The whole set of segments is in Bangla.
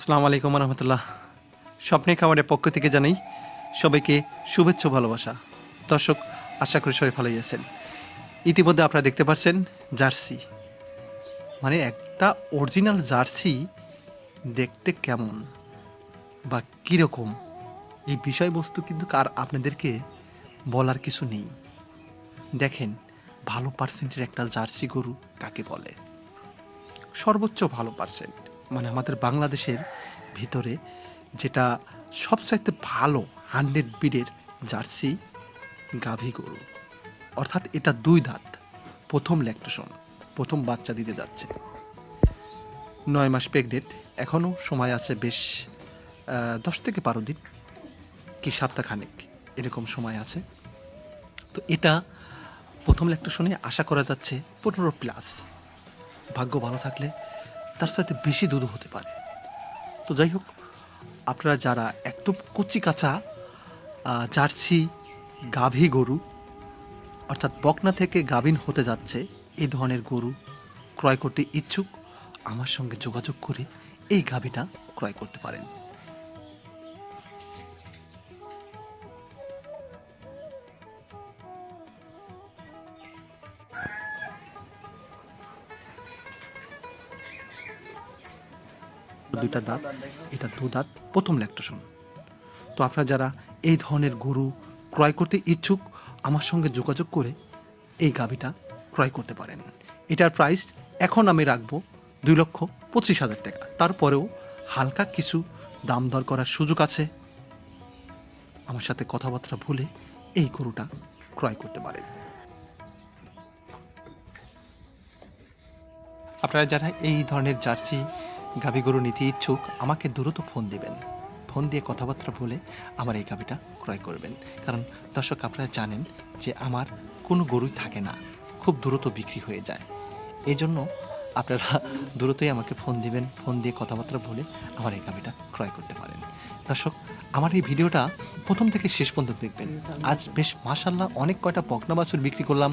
আসসালামু আলাইকুম রহমতুল্লাহ। স্বপ্নে খামারের পক্ষ থেকে জানাই সবাইকে শুভেচ্ছা ভালোবাসা। দর্শক, আশা করি সবাই ভালোই আছেন। ইতিমধ্যে আপনারা দেখতে পাচ্ছেন জার্সি। মানে একটা অরিজিনাল জার্সি দেখতে কেমন বা কীরকম? এই বিষয়বস্তু কিন্তু আর আপনাদেরকে বলার কিছু নেই। দেখেন, ভালো পার্সেন্টের একটা জার্সি গরু কাকে বলে? সর্বোচ্চ ভালো পার্সেন্ট মানে আমাদের বাংলাদেশের ভিতরে যেটা সবচাইতে ভালো হান্ড্রেড বিডের জার্সি গাভী গরু। অর্থাৎ এটা দুই দাঁত। প্রথম ল্যাকটেশন প্রথম বাচ্চা দিতে যাচ্ছে। নয় মাস প্রেগনেন্ট এখনও সময় আছে বেশ দশ থেকে বারো দিন কি সপ্তাহখানেক এরকম সময় আছে। তো এটা প্রথম ল্যাকটেশনে আশা করা যাচ্ছে পনেরো প্লাস ভাগ্য ভালো থাকলে তার সাথে বেশি দুধ হতে পারে। তো যাই হোক, আপনারা যারা একদম কচি কাঁচা জার্সি, গাভী গরু, অর্থাৎ বকনা থেকে গাভিন হতে যাচ্ছে এই ধরনের গরু ক্রয় করতে ইচ্ছুক, আমার সঙ্গে যোগাযোগ করে এই গাভীটা ক্রয় করতে পারেন। দুইটা দাঁত, এটা দু দাঁত, প্রথম ল্যাকটেশন তো আপনারা যারা এই ধরনের গরু ক্রয় করতে ইচ্ছুক, আমার সঙ্গে যোগাযোগ করে এই গাভিটা ক্রয় করতে পারেন। এটার প্রাইস এখন আমি রাখব দুই লক্ষ পঁচিশ হাজার টাকা। তারপরেও হালকা কিছু দাম দর করার সুযোগ আছে। আমার সাথে কথাবার্তা বলে এই গরুটা ক্রয় করতে পারেন। আপনারা যারা এই ধরনের জার্সি গাভী গরু নিতে ইচ্ছুক, আমাকে দ্রুত ফোন দিবেন। ফোন দিয়ে কথাবার্তা বলে আমার এই গাভীটা ক্রয় করবেন। কারণ দর্শক, আপনারা জানেন যে আমার কোনো গরুই থাকে না, খুব দ্রুত বিক্রি হয়ে যায়। এই জন্য আপনারা দ্রুতই আমাকে ফোন দিবেন, ফোন দিয়ে কথাবার্তা বলে আমার এই গাভীটা ক্রয় করতে পারেন দর্শক, আমার এই ভিডিওটা প্রথম থেকে শেষ পর্যন্ত দেখবেন। আজ বেশ মাসাল্লাহ অনেক কয়টা বকনা বাছুর বিক্রি করলাম,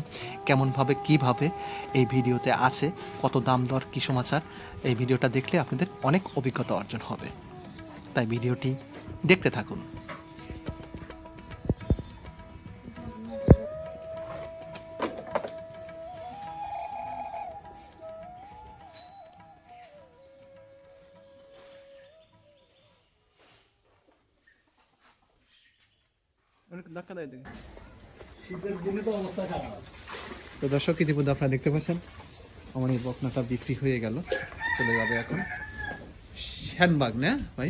কেমনভাবে, কীভাবে এই ভিডিওতে আছে, কত দাম দর, কী সমাচার, এই ভিডিওটা দেখলে আপনাদের অনেক অভিজ্ঞতা অর্জন হবে। তাই ভিডিওটি দেখতে থাকুন। তো দর্শক ইতিমধ্যে আপনারা দেখতে পাচ্ছেন আমার এই বকনাটা বিক্রি হয়ে গেল। চলে যাবে এখন শ্যানবাগ না ভাই?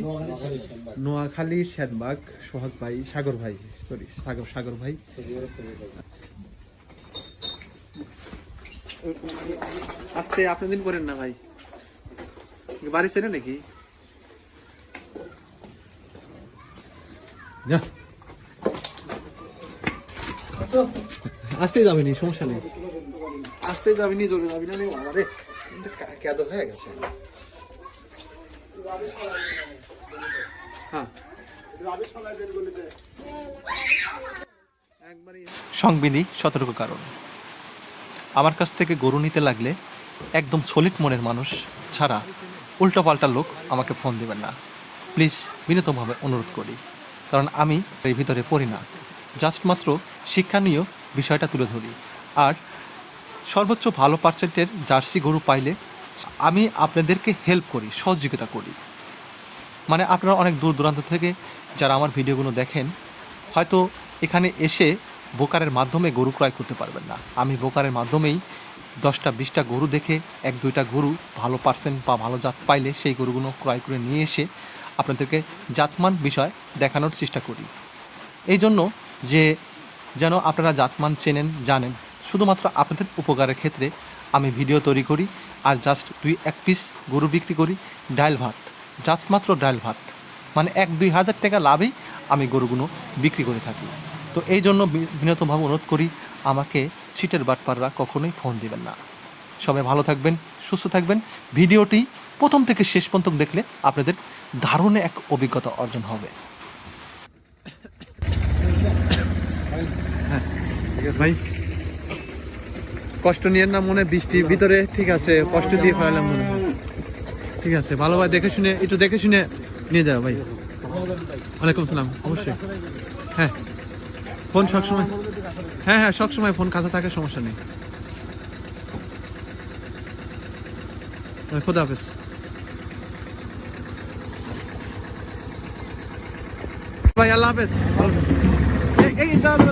নোয়াখালী শ্যানবাগ। সোহাগ ভাই সাগর ভাই সরি সাগর সাগর ভাই। আস্তে আপনি দিন করেন না ভাই। বাড়ি চেনে নাকি? আসতে যাবে নি সমস্যা নেই। আসতে যাবি নি জোরে যাবি না রে। আমারে কেদ হয়ে গেছে। হ্যাঁ। সংবিধি সতর্ক কারণ। আমার কাছ থেকে গরু নিতে লাগলে একদম সলিড মনের মানুষ ছাড়া উল্টোপাল্টা লোক আমাকে ফোন দেবেন না। প্লিজ বিনীতভাবে অনুরোধ করি। কারণ আমি এর ভিতরে পড়ি না। জাস্ট মাত্র শিক্ষানীয় বিষয়টা তুলে ধরি। আর সর্বোচ্চ ভালো পার্সেন্টের জার্সি গরু পাইলে আমি আপনাদেরকে হেল্প করি, সহযোগিতা করি। মানে আপনারা অনেক দূর দূরান্ত থেকে যারা আমার ভিডিওগুলো দেখেন, হয়তো এখানে এসে বোকারের মাধ্যমে গরু ক্রয় করতে পারবেন না। আমি বোকারের মাধ্যমেই দশটা, বিশটা গরু দেখে এক, দুইটা গরু ভালো পার্সেন্ট বা ভালো জাত পাইলে সেই গরুগুলো ক্রয় করে নিয়ে এসে আপনাদেরকে জাতমান বিষয় দেখানোর চেষ্টা করি। এই জন্য যে যেন আপনারা জাতমান চেনেন, জানেন। শুধুমাত্র আপনাদের উপকারের ক্ষেত্রে আমি ভিডিও তৈরি করি আর জাস্ট দুই, এক পিস গরু বিক্রি করি ডাল ভাত। জাস্ট মাত্র ডাল ভাত। মানে এক, দুই হাজার টাকা লাভেই আমি গরুগুলো বিক্রি করে থাকি। তো এই জন্য বিনীতভাবে অনুরোধ করি, আমাকে ছিটের বাটপাররা কখনোই ফোন দিবেন না। সবাই ভালো থাকবেন, সুস্থ থাকবেন। ভিডিওটি প্রথম থেকে শেষ পর্যন্ত দেখলে আপনাদের দারুণ এক অভিজ্ঞতা অর্জন হবে। ভাই? কষ্ট নিয়ে না মনে বৃষ্টির ভিতরে ঠিক আছে কষ্ট দিয়ে ফেলালাম মনে ঠিক আছে ভালো ভাই দেখে শুনে একটু দেখে শুনে নিয়ে যাও ভাই। ওয়ালাইকুম সালাম অবশ্যই। হ্যাঁ ফোন সবসময় হ্যাঁ হ্যাঁ সবসময় ফোন কাছে থাকে সমস্যা নেই। খোদা হাফেজ। ভাই আল্লাহ হাফেজ। এই, এই দাঁড়া,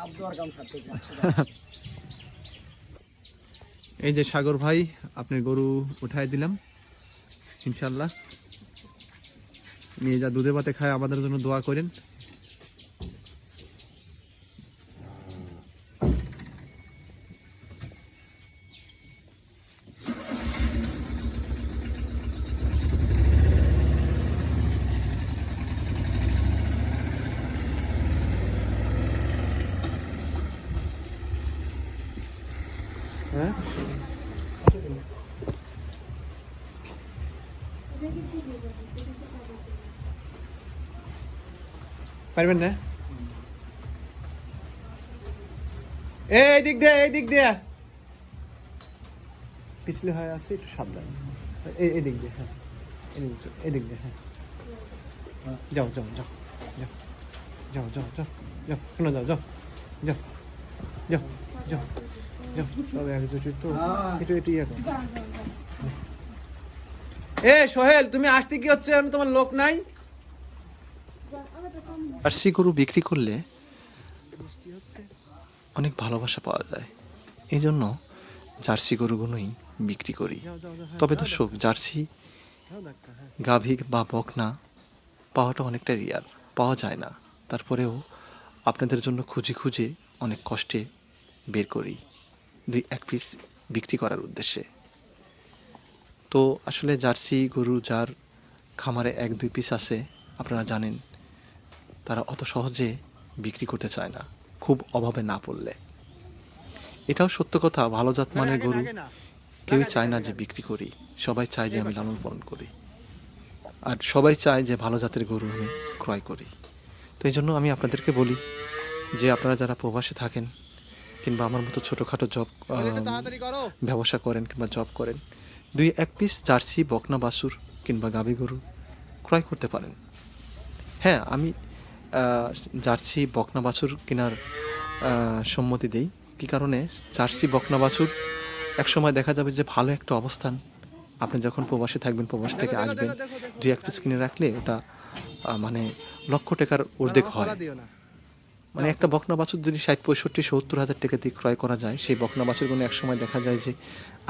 এই যে সাগর ভাই, আপনি গরু উঠাই দিলাম ইনশাল্লাহ নিয়ে যা দুধে ভাতে খায়, আমাদের জন্য দোয়া করেন। পারবেন না? এই দিক দিয়ে, এই দিক দিয়ে। পিছলে হয়ে আছে, একটু সাবধান। এই এদিক দিয়ে হ্যাঁ। এদিক এদিক দিয়ে হ্যাঁ। যাও যাও যাও যাও। যাও যাও যাও যাও যাও যাও যাও যাও এক ইয়ে এ, সোহেল, তুমি আসতে কি হচ্ছে? তোমার লোক নাই। জার্সি গরু বিক্রি করলে অনেক ভালোবাসা পাওয়া যায়। এই জন্য জার্সি গরুগুলোই বিক্রি করি। তবে দর্শক, জার্সি, গাভী বা বকনা পাওয়াটা অনেকটা রিয়ার পাওয়া যায় না। তারপরেও আপনাদের জন্য খুঁজে খুঁজে অনেক কষ্টে বের করি দুই এক পিস বিক্রি করার উদ্দেশ্যে। তো আসলে জার্সি গরু যার খামারে এক দুই পিস আছে, আপনারা জানেন তারা অত সহজে বিক্রি করতে চায় না খুব অভাবে না পড়লে। এটাও সত্য কথা ভালো জাত মানের গরু কেউই চায় না যে বিক্রি করি সবাই চায় যে আমি লালন পালন করি। আর সবাই চায় যে ভালো জাতের গরু আমি ক্রয় করি। তো এই জন্য আমি আপনাদেরকে বলি যে আপনারা যারা প্রবাসে থাকেন কিংবা আমার মতো ছোটোখাটো জব ব্যবসা করেন কিংবা জব করেন দুই এক পিস জার্সি বকনা বাসুর কিংবা গাভী গরু ক্রয় করতে পারেন। হ্যাঁ আমি জার্সি বকনা বাছুর কেনার সম্মতি দেই। কি কারণে? জার্সি বকনা বাছুর এক সময় দেখা যাবে যে ভালো একটা অবস্থান। আপনি যখন প্রবাসে থাকবেন প্রবাস থেকে আসবেন দুই এক পিস কিনে রাখলে ওটা মানে লক্ষ টাকার অর্ধেক হয়। মানে একটা বকনা বাছুর যদি ষাট পঁয়ষট্টি সত্তর হাজার টাকা দিয়ে ক্রয় করা যায় সেই বকনা বাছুরগুলো এক সময় দেখা যায় যে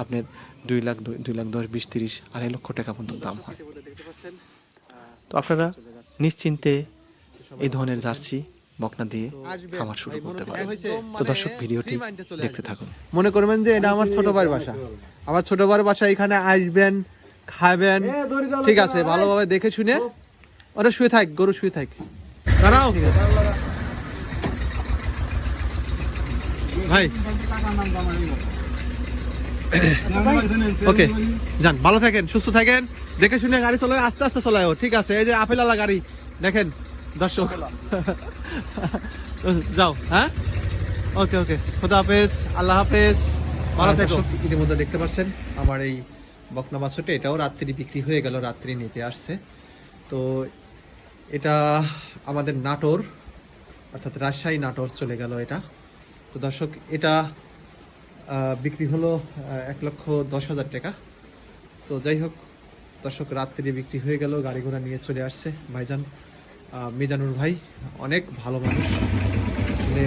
আপনার দুই লাখ দুই লাখ দশ বিশ তিরিশ আড়াই লক্ষ টাকা পর্যন্ত দাম হয়। তো আপনারা নিশ্চিন্তে এই ধরনের জার্সি বকনা দিয়ে খামার শুরু করতে একদম তো দর্শক ভিডিওটি দেখতে থাকুন। মনে করবেন যে এটা আমার ছোট ভাইয়ের বাসা। আমার ছোট ভাইয়ের বাসা এখানে আসবেন খাবেন ঠিক আছে ভালোভাবে দেখে শুনে ওরা শুয়ে থাক গরু শুয়ে থাক। দাঁড়াও। ভাই। ওকে যান ভালো থাকেন সুস্থ থাকেন। দেখে শুনে গাড়ি চলে আস্তে আস্তে চলায় ঠিক আছে। এই যে আপেল আলা গাড়ি দেখেন। দর্শক। যাও হ্যাঁ? ওকে ওকে খোদা হাফেজ আল্লাহ হাফেজ। ভালো থেকো। ইতিমধ্যে দেখতে পাচ্ছেন আমার এই বকনা বাছুরটা এটাও রাত্রি বিক্রি হয়ে গেল রাত্রি নিতে আসছে। তো এটা আমাদের নাটোর অর্থাৎ রাজশাহী নাটোর চলে গেল এটা। তো দর্শক এটা বিক্রি হলো এক লক্ষ দশ হাজার টাকা। তো যাই হোক দর্শক রাত্রি বিক্রি হয়ে গেল গাড়ি ঘোড়া নিয়ে চলে আসছে ভাইজান। মিজানুর ভাই অনেক ভালো মানুষ। আসলে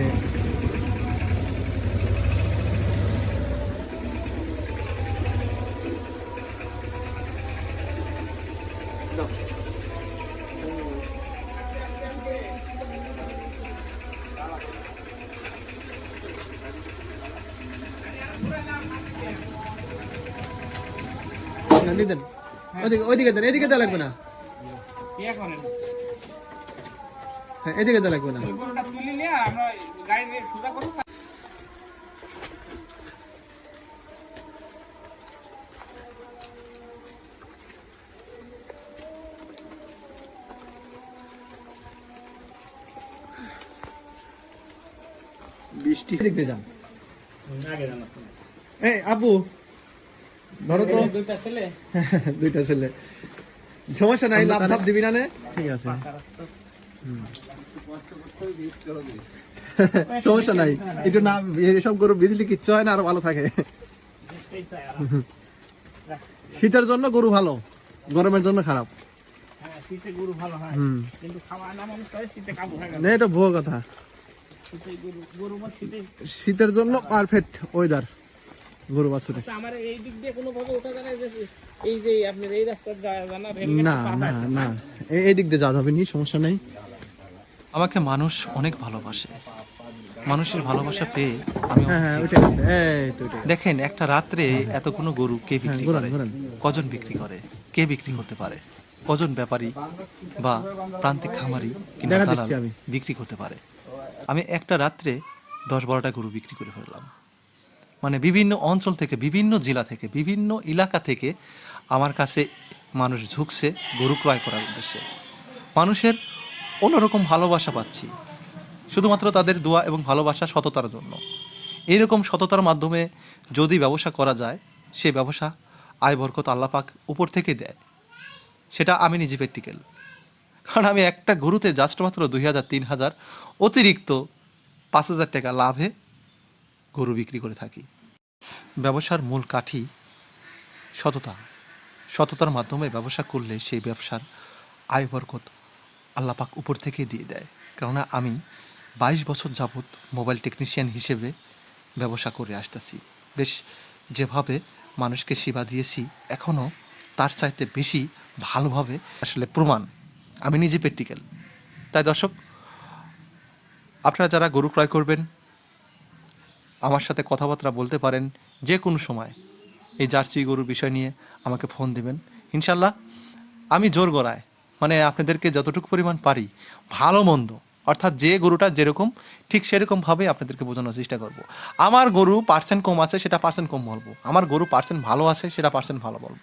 না, ওইদিকে দেন এদিকে দেওয়া লাগবে না। হ্যাঁ এদিকে লাগবে না। বৃষ্টি। যান। এই আপু ধরো তো। দুইটা ছেলে। দুইটা ছেলে। সমস্যা নাই লাভ লাভ দিবি না নে। ঠিক আছে। সমস্যা নাই। একটু না এসব গরু বিজলি কিচ্ছু হয় না আরও ভালো থাকে। শীতের জন্য গরু ভালো গরমের জন্য খারাপ। হ্যাঁ শীতে গরু ভালো হয়। হুম। কিন্তু খাওয়া না মানুষ হয় শীতে কাবু হয়ে গেল। না এটা ভুয়ো কথা। শীতে শীতের জন্য পারফেক্ট ওয়েদার গরু বাছুরে। আচ্ছা, না না না না। এই দিক দিয়ে যাওয়া যাবে নি সমস্যা নেই। আমাকে মানুষ অনেক ভালোবাসে। মানুষের ভালোবাসা পেয়ে আমি হ্যাঁ হ্যাঁ ওইটাই। দেখেন একটা রাত্রে এতগুলো গরু কে বিক্রি করে? কজন বিক্রি করে? কে বিক্রি করতে পারে? কজন ব্যাপারী বা প্রান্তিক খামারি কিংবা দালাল বিক্রি করতে পারে? আমি একটা রাত্রে দশ বারোটা গরু বিক্রি করে ফেললাম। মানে বিভিন্ন অঞ্চল থেকে বিভিন্ন জেলা থেকে বিভিন্ন এলাকা থেকে আমার কাছে মানুষ ঝুঁকছে গরু ক্রয় করার উদ্দেশ্যে। মানুষের অন্যরকম ভালোবাসা পাচ্ছি। শুধুমাত্র তাদের দোয়া এবং ভালোবাসা সততার জন্য। এইরকম সততার মাধ্যমে যদি ব্যবসা করা যায়, সে ব্যবসা আয় বরকত আল্লাপাক উপর থেকে দেয়। সেটা আমি নিজে প্র্যাকটিক্যাল কারণ আমি একটা গরুতে জাস্ট মাত্র দুই হাজার, তিন হাজার অতিরিক্ত পাঁচ হাজার টাকা লাভে গরু বিক্রি করে থাকি। ব্যবসার মূল কাঠি সততা। সততার মাধ্যমে ব্যবসা করলে সেই ব্যবসার আয় বরকত আল্লাপাক উপর থেকে দিয়ে দেয়। কেননা আমি বাইশ বছর যাবৎ মোবাইল টেকনিশিয়ান হিসেবে ব্যবসা করে আসতেছি। বেশ যেভাবে মানুষকে সেবা দিয়েছি, এখনও তার চাইতে বেশি ভালোভাবে আসলে প্রমাণ। আমি নিজে প্র্যাকটিক্যাল তাই দর্শক, আপনারা যারা গরু ক্রয় করবেন, আমার সাথে কথাবার্তা বলতে পারেন যে কোনো সময়, এই জার্সি গরুর বিষয় নিয়ে আমাকে ফোন দিবেন। ইনশাল্লাহ, আমি জোর গড়ায় মানে আপনাদেরকে যতটুকু পরিমাণ পারি, ভালো মন্দ, অর্থাৎ যে গরুটা যেরকম, ঠিক সেরকমভাবে আপনাদেরকে বোঝানোর চেষ্টা করব। আমার গরু পার্সেন্ট কম আছে, সেটা পার্সেন্ট কম বলব। আমার গরু পার্সেন্ট ভালো আছে, সেটা পার্সেন্ট ভালো বলব।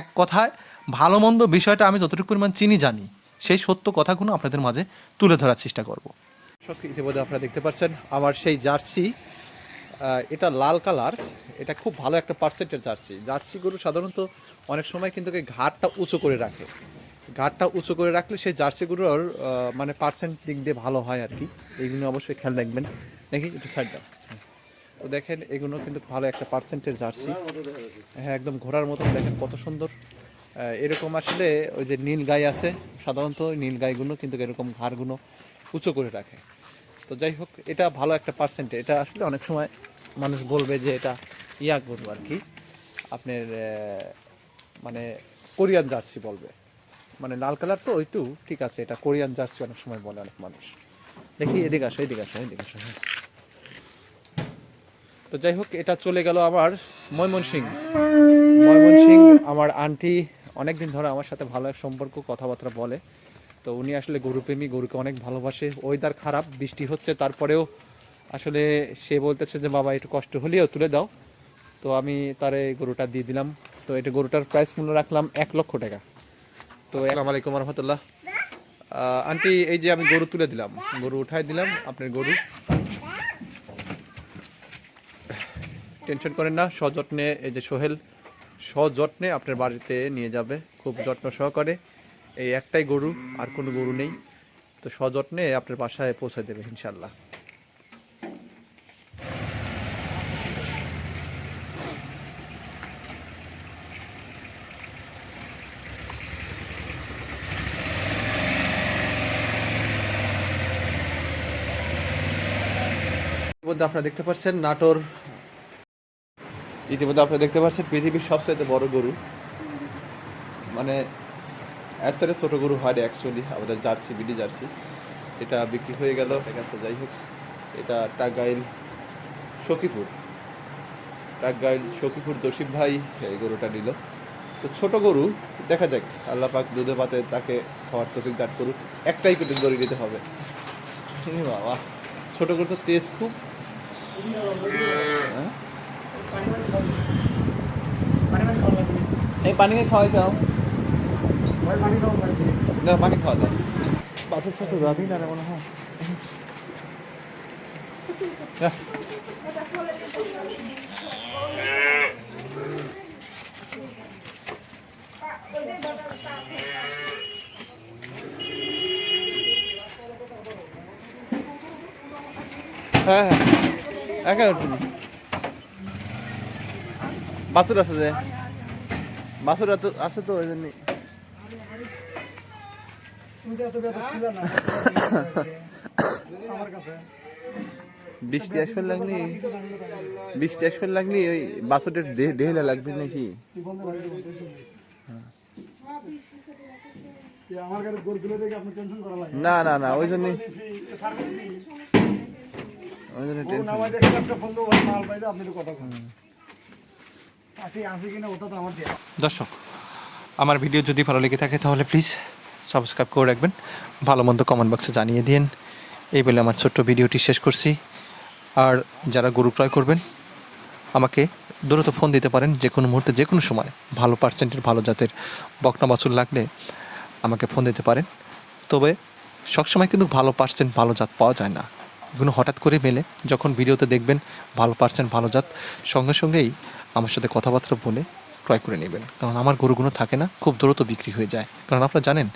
এক কথায়, ভালো মন্দ বিষয়টা আমি যতটুকু পরিমাণ চিনি, জানি। সেই সত্য কথাগুলো আপনাদের মাঝে তুলে ধরার চেষ্টা করব। ইতিমধ্যে আপনারা দেখতে পাচ্ছেন, আমার সেই জার্সি এটা লাল কালার, এটা খুব ভালো একটা পার্সেন্টের জার্সি। জার্সি গরু সাধারণত অনেক সময় কিন্তু ঘাটটা উঁচু করে রাখে। ঘাটটা উঁচু করে রাখলে সেই জার্সিগুলোর মানে পার্সেন্ট দিক দিয়ে ভালো হয় আর কি। এইগুলো অবশ্যই খেয়াল রাখবেন। দেখি একটু সাইড দাও। তো দেখেন, এগুলো কিন্তু ভালো একটা পার্সেন্টের জার্সি। হ্যাঁ একদম ঘোড়ার মতন। দেখেন কত সুন্দর। এরকম আসলে ওই যে নীল গাই আছে, সাধারণত নীল গাইগুলো কিন্তু এরকম ঘাড়গুলো উঁচু করে রাখে। তো যাই হোক, এটা ভালো একটা পার্সেন্টে এটা আসলে অনেক সময় মানুষ বলবে যে এটা ইয়া গরু আর কি। আপনার মানে কোরিয়ান জার্সি বলবে। মানে লাল কালার তো ওইটু ঠিক আছে, এটা কোরিয়ান জার্সি অনেক সময় বলে অনেক মানুষ। দেখি, এদিকে আসো এদিকে আসো এদিকে আসো হ্যাঁ। তো যাই হোক, এটা চলে গেল আমার ময়মনসিং ময়মনসিং আমার আন্টি অনেকদিন ধরে আমার সাথে ভালো সম্পর্ক, কথাবার্তা বলে। তো উনি আসলে গরুপ্রেমী গরুকে অনেক ভালোবাসে। ওয়েদার খারাপ, বৃষ্টি হচ্ছে, তারপরেও আসলে সে বলতেছে যে, বাবা, একটু কষ্ট হলেও তুলে দাও। তো আমি তারে গরুটা দিয়ে দিলাম। তো এটা গরুটার প্রাইস মূল্য রাখলাম এক লক্ষ টাকা। তো আসসালামু আলাইকুম রহমতুল্লাহ আন্টি, এই যে আমি গরু তুলে দিলাম, গরু উঠাই দিলাম, আপনার গরু। টেনশন করেন না, সযত্নে, এই যে সোহেল, সযত্নে আপনার বাড়িতে নিয়ে যাবে, খুব যত্ন সহকারে। এই একটাই গরু, আর কোনো গরু নেই। তো সযত্নে আপনার বাসায় পৌঁছে দেবে ইনশাল্লাহ ইতিমধ্যে আপনারা দেখতে পাচ্ছেন নাটোর, ইতিমধ্যে আপনারা দেখতে পাচ্ছেন পৃথিবীর সবচেয়ে বড় গরু। মানে এর থেকে ছোট গরু হয় অ্যাকচুয়ালি আমাদের জার্সি, বিডি জার্সি। এটা বিক্রি হয়ে গেল আছে যাই হোক, এটা টাঙ্গাইল, সখীপুর। টাঙ্গাইল, সখীপুর জসিম ভাই এই গরুটা নিল। তো ছোট গরু, দেখা যাক, আল্লাহ পাক দুধে পাতে তাকে খাওয়ার তফিক দাঁড় করুক। একটাই পেটে দড়ি দিতে হবে। বাবা, ছোট গরু তো তেজ খুব? এই পানি খাওয়াই খাওয়া না পানি খাওয়া দাও বাছুর সাথে যাবি না মনে হয়? হ্যাঁ হ্যাঁ। একা উঠবি বাছুর আছে যে। বাছুর আছে- আছে তো ওই তুমি কাছে বৃষ্টি আসবে লাগলি? বৃষ্টি আসবে লাগলি? ওই বাছুরের ঢেলা লাগবে নাকি? না না না ওই জন্য। দর্শক আমার ভিডিও যদি ভালো লেগে থাকে তাহলে প্লিজ সাবস্ক্রাইব করে রাখবেন ভালো মন্দ কমেন্ট বক্সে জানিয়ে দিন। এই বলে আমার ছোট্ট ভিডিওটি শেষ করছি। আর যারা গরু ক্রয় করবেন আমাকে দ্রুত ফোন দিতে পারেন যে কোনো মুহূর্তে যে কোনো সময়। ভালো পার্সেন্টের ভালো জাতের বকনা বাছুর লাগলে আমাকে ফোন দিতে পারেন। তবে সবসময় কিন্তু ভালো পার্সেন্ট ভালো জাত পাওয়া যায় না। এগুলো হঠাৎ করে মেলে, যখন ভিডিওতে দেখবেন ভালো পার্সেন্ট ভালো জাত, সঙ্গে সঙ্গেই আমার সাথে কথাবার্তা বলে ক্রয় করে নেবেন। কারণ আমার গরুগুলো থাকে না, খুব দ্রুত বিক্রি হয়ে যায়। কারণ আপনারা জানেন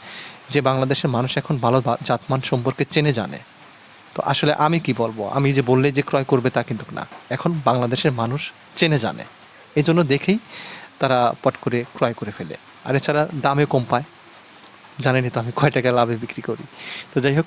যে বাংলাদেশের মানুষ এখন ভালো জাতমান সম্পর্কে চেনে জানে। তো আসলে আমি কি বলব? আমি যে বললে যে ক্রয় করবে তা কিন্তু না। এখন বাংলাদেশের মানুষ চেনে জানে। এই জন্য দেখেই তারা পট করে ক্রয় করে ফেলে। আর এছাড়া দামে কম পায়। জানেনই তো আমি কয় টাকা লাভে বিক্রি করি। তো যাই হোক